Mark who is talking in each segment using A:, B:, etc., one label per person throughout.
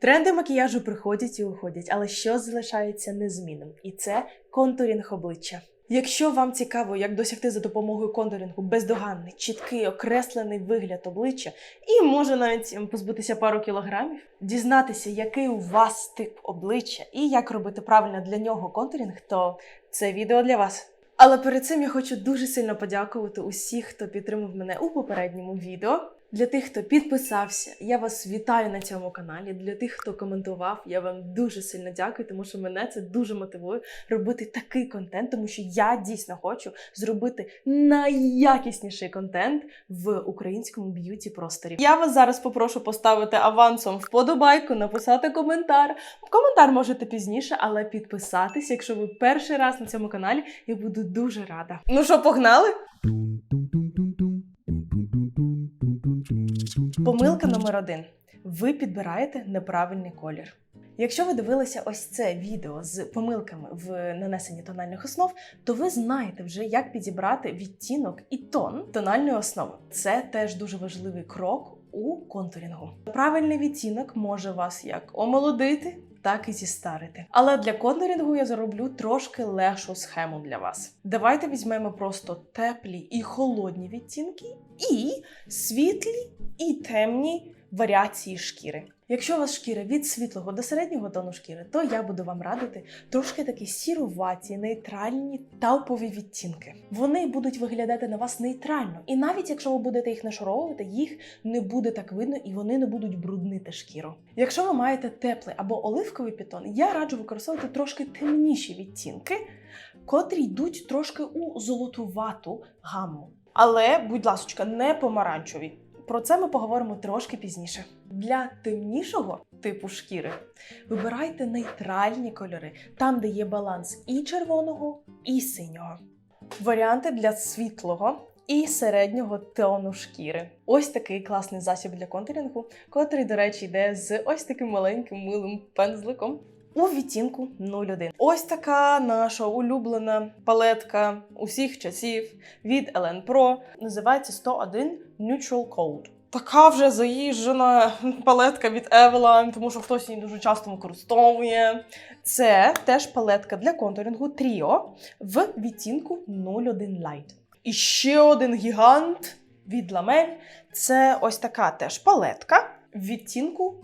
A: Тренди макіяжу приходять і уходять, але що залишається незмінним? І це контурінг обличчя. Якщо вам цікаво, як досягти за допомогою контурінгу бездоганний, чіткий, окреслений вигляд обличчя, і може навіть позбутися пару кілограмів, дізнатися, який у вас тип обличчя і як робити правильно для нього контурінг, то це відео для вас. Але перед цим я хочу дуже сильно подякувати усіх, хто підтримав мене у попередньому відео. Для тих, хто підписався, я вас вітаю на цьому каналі. Для тих, хто коментував, я вам дуже сильно дякую, тому що мене це дуже мотивує робити такий контент, тому що я дійсно хочу зробити найякісніший контент в українському б'юті просторі. Я вас зараз попрошу поставити авансом вподобайку, написати коментар. Коментар можете пізніше, але підписатись, якщо ви перший раз на цьому каналі, я буду дуже рада. Ну що, погнали? Помилка номер один. Ви підбираєте неправильний колір. Якщо ви дивилися ось це відео з помилками в нанесенні тональних основ, то ви знаєте вже, як підібрати відтінок і тон тональної основи. Це теж дуже важливий крок у контурінгу. Правильний відтінок може вас як омолодити, так і зістарити. Але для контурінгу я зароблю трошки легшу схему для вас. Давайте візьмемо просто теплі і холодні відтінки, і світлі і темні варіації шкіри. Якщо у вас шкіра від світлого до середнього тону шкіри, то я буду вам радити трошки такі сіруваті, нейтральні таупові відтінки. Вони будуть виглядати на вас нейтрально, і навіть якщо ви будете їх нашаровувати, їх не буде так видно і вони не будуть бруднити шкіру. Якщо ви маєте теплий або оливковий пітон, я раджу використовувати трошки темніші відтінки, котрі йдуть трошки у золотувату гамму. Але, будь ласка, не помаранчеві. Про це ми поговоримо трошки пізніше. Для темнішого типу шкіри вибирайте нейтральні кольори, там, де є баланс і червоного, і синього. Варіанти для світлого і середнього тону шкіри. Ось такий класний засіб для контурінгу, котрий, до речі, йде з ось таким маленьким милим пензликом. У відтінку 01. Ось така наша улюблена палетка усіх часів від Elen Pro. Називається 101 Neutral Code. Така вже заїжджена палетка від Eveline, тому що хтось її дуже часто використовує. Це теж палетка для контурингу Trio в відтінку 01 Light. І ще один гігант від Ламель. Це ось така теж палетка в відтінку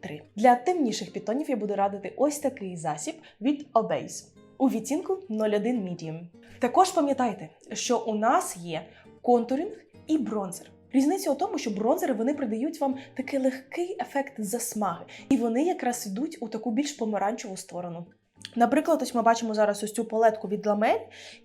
A: 03. Для темніших підтонів я буду радити ось такий засіб від Obase у відтінку 01 Medium. Також пам'ятайте, що у нас є контуринг і бронзер. Різниця у тому, що бронзери вони придають вам такий легкий ефект засмаги, і вони якраз йдуть у таку більш помаранчеву сторону. Наприклад, ось ми бачимо зараз ось цю палетку від Ламель,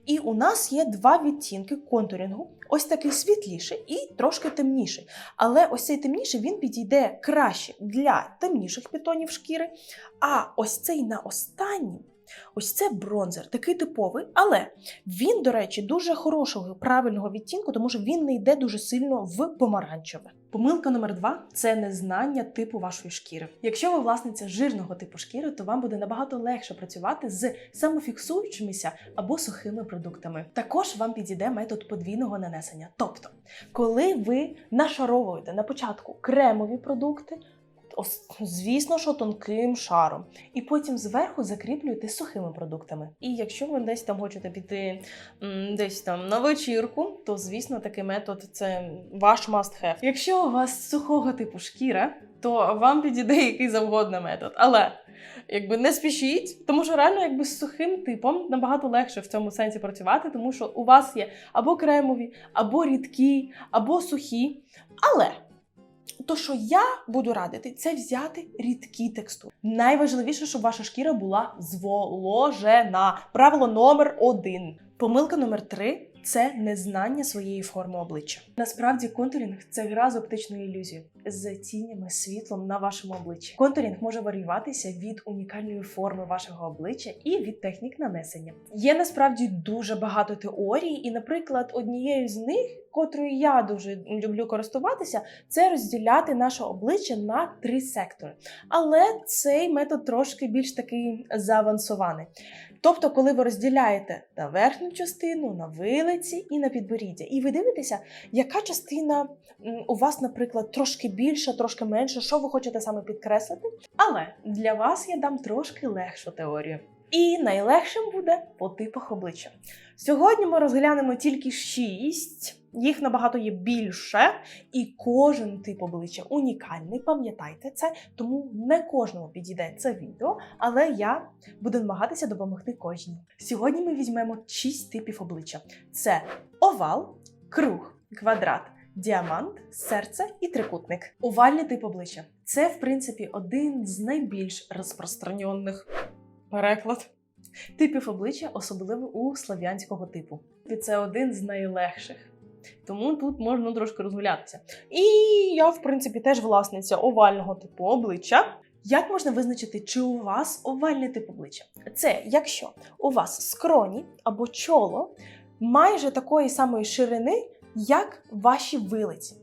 A: і у нас є два відтінки контурінгу. Ось такий світліший і трошки темніший. Але ось цей темніший він підійде краще для темніших пітонів шкіри. А ось цей на останній, ось це бронзер, такий типовий, але він, до речі, дуже хорошого, правильного відтінку, тому що він не йде дуже сильно в помаранчеве. Помилка номер два це незнання типу вашої шкіри. Якщо ви власниця жирного типу шкіри, то вам буде набагато легше працювати з самофіксуючимися або сухими продуктами. Також вам підійде метод подвійного нанесення. Тобто, коли ви нашаровуєте на початку кремові продукти. Звісно, що тонким шаром, і потім зверху закріплюєте сухими продуктами. І якщо ви десь там хочете піти десь там на вечірку, то звісно такий метод це ваш must have. Якщо у вас сухого типу шкіра, то вам підійде який завгодно метод. Але якби не спішіть, тому що реально якби з сухим типом набагато легше в цьому сенсі працювати, тому що у вас є або кремові, або рідкі, або сухі. Але то, що я буду радити, це взяти рідкі текстури. Найважливіше, щоб ваша шкіра була зволожена. Правило номер один. Помилка номер три це незнання своєї форми обличчя. Насправді, контурінг це гра з оптичною ілюзією, з тінями, світлом на вашому обличчі. Контурінг може варіюватися від унікальної форми вашого обличчя і від технік нанесення. Є насправді дуже багато теорій, і, наприклад, однією з них, котрою я дуже люблю користуватися, це розділяти наше обличчя на три сектори. Але цей метод трошки більш такий заавансований. Тобто, коли ви розділяєте на верхню частину, на вилиці і на підборіддя, і ви дивитеся, яка частина у вас, наприклад, трошки більше, трошки менше, що ви хочете саме підкреслити. Але для вас я дам трошки легшу теорію. І найлегшим буде по типах обличчя. Сьогодні ми розглянемо тільки шість, їх набагато є більше, і кожен тип обличчя унікальний. Пам'ятайте це, тому не кожному підійде це відео, але я буду намагатися допомогти кожній. Сьогодні ми візьмемо шість типів обличчя: це овал, круг, квадрат. Діамант, серце і трикутник. Овальний тип обличчя це, в принципі, один з найбільш розпространених переклад типів обличчя, особливо у слав'янського типу. І це один з найлегших. Тому тут можна трошки розгулятися. І я, в принципі, теж власниця овального типу обличчя. Як можна визначити, чи у вас овальний тип обличчя? Це якщо у вас скроні або чоло майже такої самої ширини, як ваші вилиці.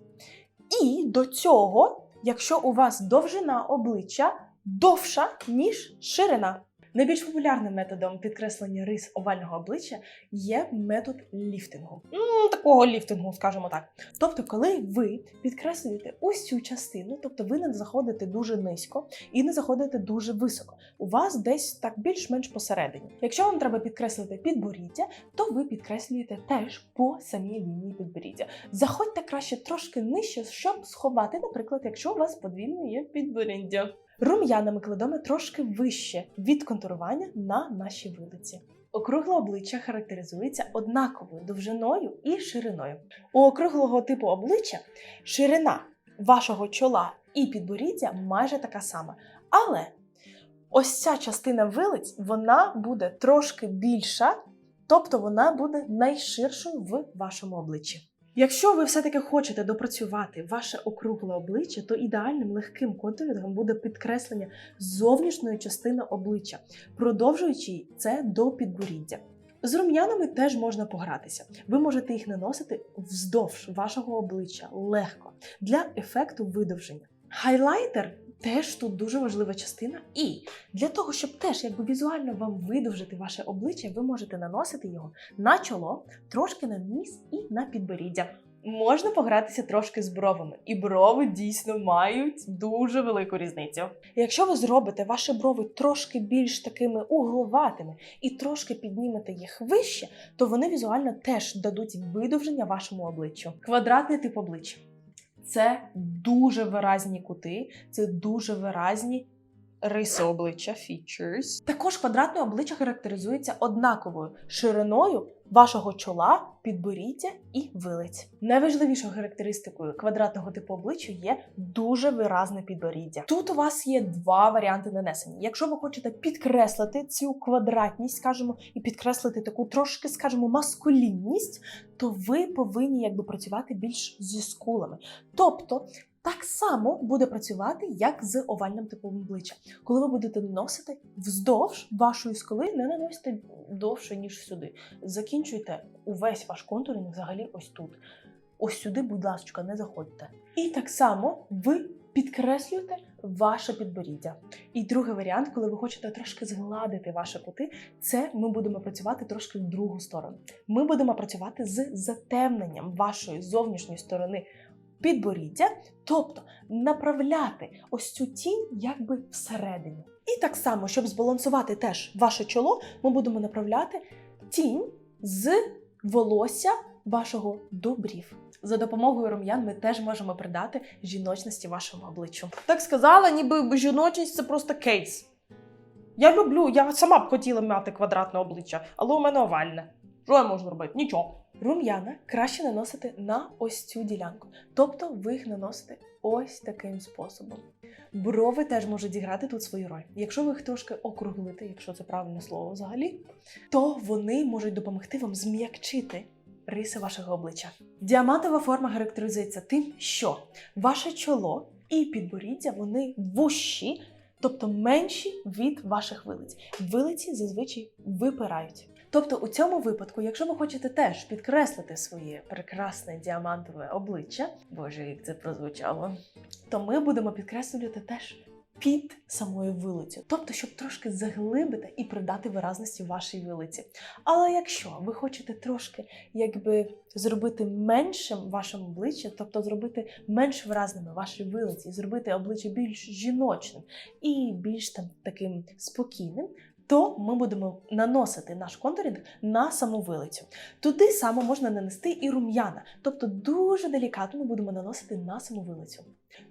A: І до цього, якщо у вас довжина обличчя довша, ніж ширина. Найбільш популярним методом підкреслення рис овального обличчя є метод ліфтингу. Ну, такого ліфтингу, скажімо так. Тобто, коли ви підкреслюєте ось цю частину, тобто ви не заходите дуже низько і не заходите дуже високо. У вас десь так більш-менш посередині. Якщо вам треба підкреслити підборіддя, то ви підкреслюєте теж по самій лінії підборіддя. Заходьте краще трошки нижче, щоб сховати, наприклад, якщо у вас подвійне є підборіддя. Рум'яна ми кладемо трошки вище від контурування на нашій вилиці. Округле обличчя характеризується однаковою довжиною і шириною. У округлого типу обличчя ширина вашого чола і підборіддя майже така сама. Але ось ця частина вилиць вона буде трошки більша, тобто вона буде найширшою в вашому обличчі. Якщо ви все-таки хочете допрацювати ваше округле обличчя, то ідеальним легким контурингом буде підкреслення зовнішньої частини обличчя, продовжуючи це до підборіддя. З рум'янами теж можна погратися. Ви можете їх наносити вздовж вашого обличчя легко для ефекту видовження. Хайлайтер теж тут дуже важлива частина, і для того, щоб теж якби візуально вам видовжити ваше обличчя, ви можете наносити його на чоло, трошки на ніс і на підборіддя. Можна погратися трошки з бровами, і брови дійсно мають дуже велику різницю. Якщо ви зробите ваші брови трошки більш такими угловатими і трошки піднімете їх вище, то вони візуально теж дадуть видовження вашому обличчю. Квадратний тип обличчя це дуже виразні кути, це дуже виразні риси обличчя features. Також квадратне обличчя характеризується однаковою шириною вашого чола, підборіддя і вилиць. Найважливішою характеристикою квадратного типу обличчя є дуже виразне підборіддя. Тут у вас є два варіанти нанесення. Якщо ви хочете підкреслити цю квадратність, скажімо, і підкреслити таку трошки, скажімо, маскулінність, то ви повинні якби працювати більш зі скулами. Тобто так само буде працювати, як з овальним типом обличчя. Коли ви будете наносити вздовж вашої скули, не наносите довше, ніж сюди. Закінчуйте увесь ваш контуринг взагалі ось тут. Ось сюди, будь ласка, не заходьте. І так само ви підкреслюєте ваше підборіддя. І другий варіант, коли ви хочете трошки згладити ваші кути, це ми будемо працювати трошки в другу сторону. Ми будемо працювати з затемненням вашої зовнішньої сторони підборіддя, тобто направляти ось цю тінь якби всередині. І так само, щоб збалансувати теж ваше чоло, ми будемо направляти тінь з волосся вашого до брів. За допомогою рум'ян ми теж можемо придати жіночності вашому обличчю. Так сказала, ніби жіночність це просто кейс. Я люблю, я сама б хотіла мати квадратне обличчя, але у мене овальне. Що я можу робити? Нічого. Рум'яна краще наносити на ось цю ділянку. Тобто ви їх наносите ось таким способом. Брови теж можуть зіграти тут свою роль. Якщо ви їх трошки округлите, якщо це правильне слово взагалі, то вони можуть допомогти вам зм'якчити риси вашого обличчя. Діамантова форма характеризується тим, що ваше чоло і підборіддя вони вущі, тобто менші від ваших вилиць. Вилиці зазвичай випирають. Тобто, у цьому випадку, якщо ви хочете теж підкреслити своє прекрасне діамантове обличчя, боже, як це прозвучало, то ми будемо підкреслювати теж під самою вилицю, тобто, щоб трошки заглибити і придати виразності вашій вилиці. Але якщо ви хочете трошки якби зробити меншим вашим обличчя, тобто зробити менш виразними ваші вилиці, зробити обличчя більш жіночним і більш там таким спокійним. То ми будемо наносити наш контурінг на саму вилицю. Туди саме можна нанести і рум'яна, тобто дуже делікатно ми будемо наносити на саму вилицю,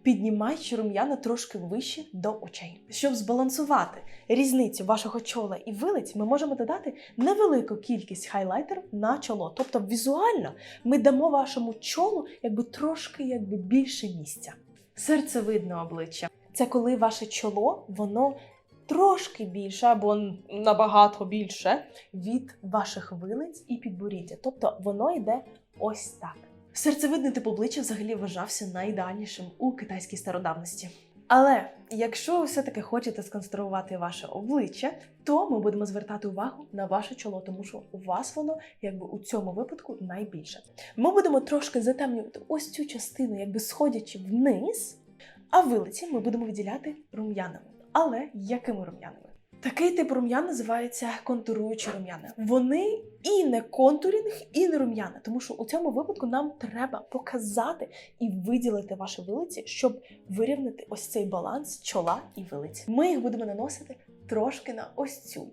A: піднімаючи рум'яна трошки вище до очей. Щоб збалансувати різницю вашого чола і вилиць, ми можемо додати невелику кількість хайлайтерів на чоло. Тобто візуально ми дамо вашому чолу якби трошки якби більше місця. Серцевидне обличчя це коли ваше чоло, воно трошки більше або набагато більше від ваших вилиць і підборіддя. Тобто воно йде ось так. Серцевидний тип обличчя взагалі вважався найідеальнішим у китайській стародавності. Але якщо ви все-таки хочете сконструювати ваше обличчя, то ми будемо звертати увагу на ваше чоло, тому що у вас воно якби у цьому випадку найбільше. Ми будемо трошки затемнювати ось цю частину, якби сходячи вниз, а вилиці ми будемо виділяти рум'янами. Але якими рум'янами? Такий тип рум'ян називається контуруючі рум'яна. Вони і не контурінг, і не рум'яна, тому що у цьому випадку нам треба показати і виділити ваші вилиці, щоб вирівняти ось цей баланс чола і вилиць. Ми їх будемо наносити трошки на ось цю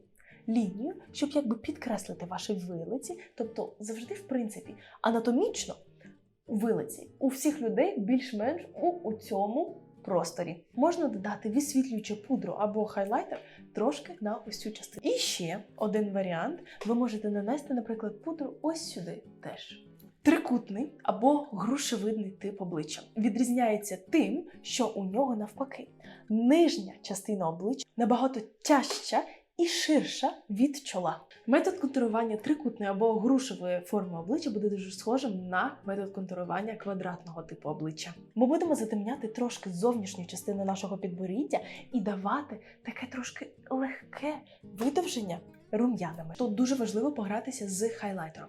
A: лінію, щоб якби підкреслити ваші вилиці. Тобто, завжди, в принципі, анатомічно вилиці у всіх людей більш-менш у, у цьому просторі. Можна додати висвітлюючу пудру або хайлайтер трошки на ось цю частину. І ще один варіант: ви можете нанести, наприклад, пудру ось сюди теж. Трикутний або грушевидний тип обличчя відрізняється тим, що у нього навпаки нижня частина обличчя набагато тяжча і ширша від чола. Метод контурування трикутної або грушевої форми обличчя буде дуже схожим на метод контурування квадратного типу обличчя. Ми будемо затемняти трошки зовнішню частину нашого підборіддя і давати таке трошки легке видовження рум'янами. Тут дуже важливо погратися з хайлайтером.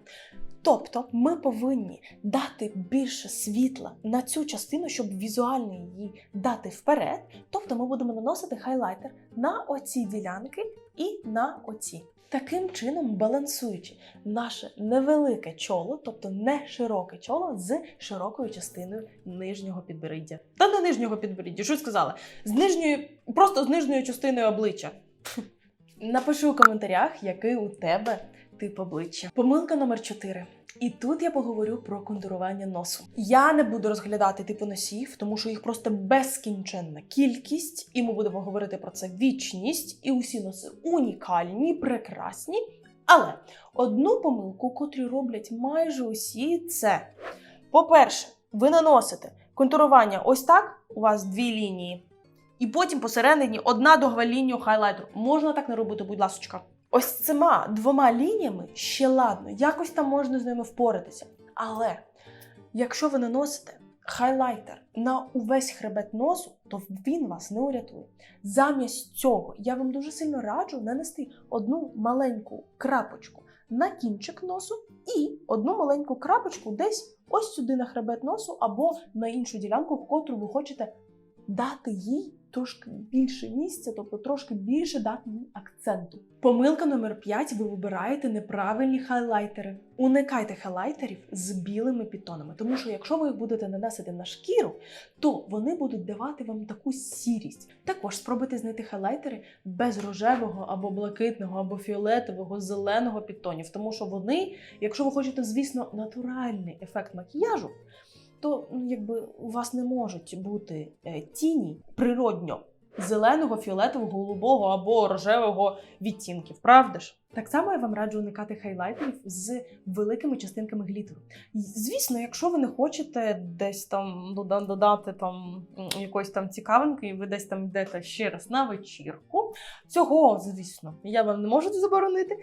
A: Тобто ми повинні дати більше світла на цю частину, щоб візуально її дати вперед. Тобто ми будемо наносити хайлайтер на оці ділянки і на оці. Таким чином, балансуючи наше невелике чоло, тобто не широке чоло, з широкою частиною нижнього підборіддя. Та не нижнього підборіддя, що сказала? З нижньої, просто з нижньою частиною обличчя. Напиши у коментарях, який у тебе тип обличчя. Помилка номер 4. І тут я поговорю про контурування носу. Я не буду розглядати типи носів, тому що їх просто безкінченна кількість, і ми будемо говорити про це вічність, і усі носи унікальні, прекрасні. Але одну помилку, котру роблять майже усі, це по-перше, ви наносите контурування ось так. У вас дві лінії, і потім посередині одна довга лінія хайлайтеру. Можна так не робити, будь ласочка. Ось цими двома лініями ще ладно, якось там можна з ними впоратися. Але якщо ви наносите хайлайтер на увесь хребет носу, то він вас не урятує. Замість цього я вам дуже сильно раджу нанести одну маленьку крапочку на кінчик носу і одну маленьку крапочку десь ось сюди на хребет носу або на іншу ділянку, в котру ви хочете дати їй трошки більше місця, тобто трошки більше дати їй акценту. Помилка номер 5. Ви вибираєте неправильні хайлайтери. Уникайте хайлайтерів з білими підтонами, тому що якщо ви їх будете наносити на шкіру, то вони будуть давати вам таку сірість. Також спробуйте знайти хайлайтери без рожевого або блакитного, або фіолетового, зеленого підтонів, тому що вони, якщо ви хочете, звісно, натуральний ефект макіяжу, то ну, якби у вас не можуть бути е, тіні природньо зеленого, фіолетового, голубого або рожевого відтінків, правда ж? Так само я вам раджу уникати хайлайтерів з великими частинками глітеру. Звісно, якщо ви не хочете десь там додати там якоїсь там цікавинки, і ви десь там йдете ще раз на вечірку, цього, звісно, я вам не можу заборонити.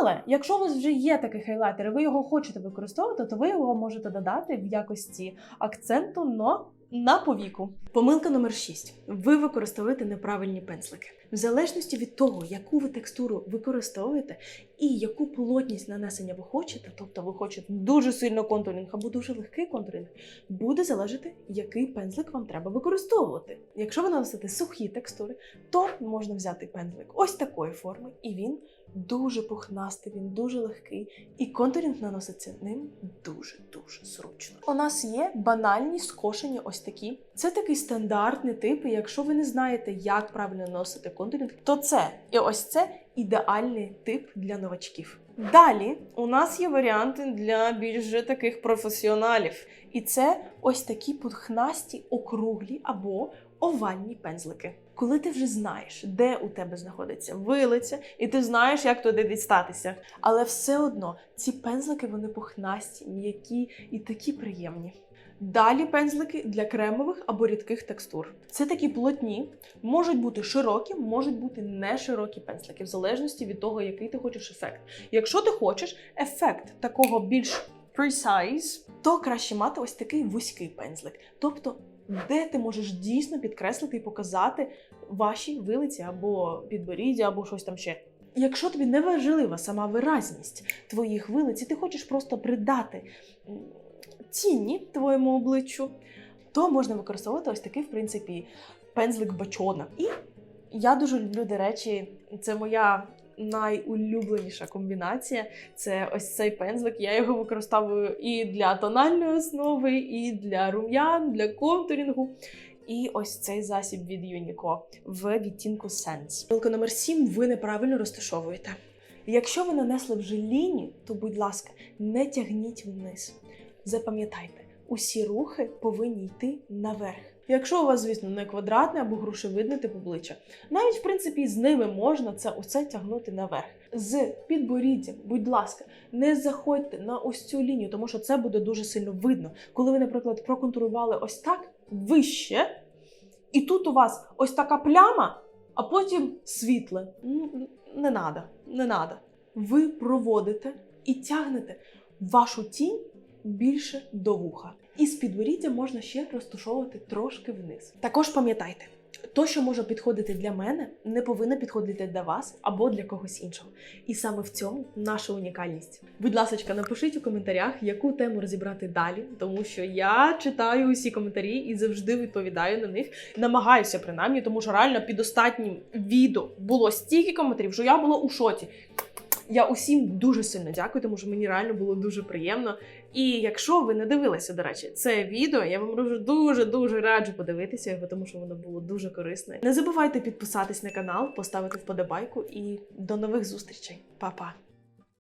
A: Але якщо у вас вже є такий хайлайтер, і ви його хочете використовувати, то ви його можете додати в якості акценту но на повіку. Помилка номер 6. Ви використовуєте неправильні пензлики. В залежності від того, яку ви текстуру використовуєте, і яку плотність нанесення ви хочете, тобто ви хочете дуже сильно контуринг або дуже легкий контуринг, буде залежати, який пензлик вам треба використовувати. Якщо ви наносите сухі текстури, то можна взяти пензлик ось такої форми, і він дуже пухнастий, він дуже легкий, і контуринг наноситься ним дуже-дуже зручно. У нас є банальні скошені ось такі. Це такий стандартний тип, і якщо ви не знаєте, як правильно наносити контуринг, то це і ось це ідеальний тип для новачків. Далі у нас є варіанти для більш таких професіоналів. І це ось такі пухнасті, округлі або овальні пензлики. Коли ти вже знаєш, де у тебе знаходиться вилиця, і ти знаєш, як туди дістатися. Але все одно ці пензлики вони пухнасті, м'які і такі приємні. Далі пензлики для кремових або рідких текстур. Це такі плотні, можуть бути широкі, можуть бути не широкі пензлики, в залежності від того, який ти хочеш ефект. Якщо ти хочеш ефект такого більш precise, то краще мати ось такий вузький пензлик. Тобто, де ти можеш дійсно підкреслити і показати ваші вилиці або підборіддя, або щось там ще. Якщо тобі не важлива сама виразність твоїх вилиць, і ти хочеш просто придати тіні твоєму обличчю, то можна використовувати ось такий, в принципі, пензлик бачона. І я дуже люблю, до речі, це моя найулюбленіша комбінація. Це ось цей пензлик. Я його використовую і для тональної основи, і для рум'ян, для контурінгу. І ось цей засіб від Unico в відтінку Sense. Помилка номер 7 ви неправильно розташовуєте. Якщо ви нанесли вже лінію, то, будь ласка, не тягніть вниз. Запам'ятайте, усі рухи повинні йти наверх. Якщо у вас, звісно, не квадратне або грушевидне тип обличчя, навіть в принципі з ними можна це усе тягнути наверх. З підборіддям, будь ласка, не заходьте на ось цю лінію, тому що це буде дуже сильно видно. Коли ви, наприклад, проконтурували ось так вище, і тут у вас ось така пляма, а потім світле. Не надо, не надо. Ви проводите і тягнете вашу тінь більше до вуха. І з підборіддя можна ще розташовувати трошки вниз. Також пам'ятайте, то, що може підходити для мене, не повинно підходити для вас або для когось іншого. І саме в цьому наша унікальність. Будь ласка, напишіть у коментарях, яку тему розібрати далі, тому що я читаю усі коментарі і завжди відповідаю на них. Намагаюся принаймні, тому що реально під останнім відео було стільки коментарів, що я була у шоці. Я усім дуже сильно дякую, тому що мені реально було дуже приємно. І якщо ви не дивилися, до речі, це відео, я вам дуже дуже раджу подивитися його, тому що воно було дуже корисне. Не забувайте підписатись на канал, поставити вподобайку і до нових зустрічей. Па-па!